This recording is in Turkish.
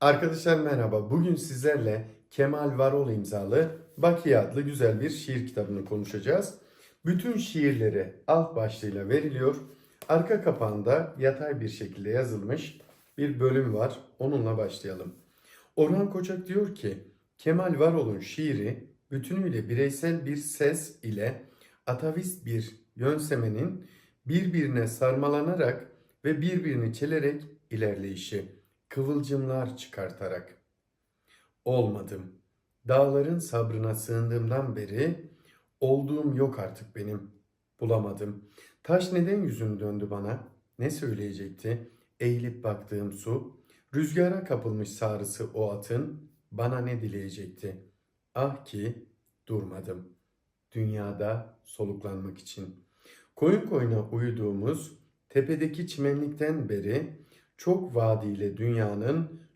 Arkadaşlar merhaba. Bugün sizlerle Kemal Varol imzalı Bakiye adlı güzel bir şiir kitabını konuşacağız. Bütün şiirleri alt başlığıyla veriliyor. Arka kapağında yatay bir şekilde yazılmış bir bölüm var. Onunla başlayalım. Orhan Koçak diyor ki Kemal Varol'un şiiri bütünüyle bireysel bir ses ile atavist bir yönsemenin birbirine sarmalanarak ve birbirini çelerek ilerleyişi, kıvılcımlar çıkartarak. Olmadım. Dağların sabrına sığındığımdan beri olduğum yok artık benim. Bulamadım. Taş neden yüzünü döndü bana? Ne söyleyecekti? Eğilip baktığım su, rüzgara kapılmış sarısı o atın bana ne dileyecekti? Ah ki durmadım. Dünyada soluklanmak için. Koyun koyuna uyuduğumuz tepedeki çimenlikten beri çok vadiyle dünyanın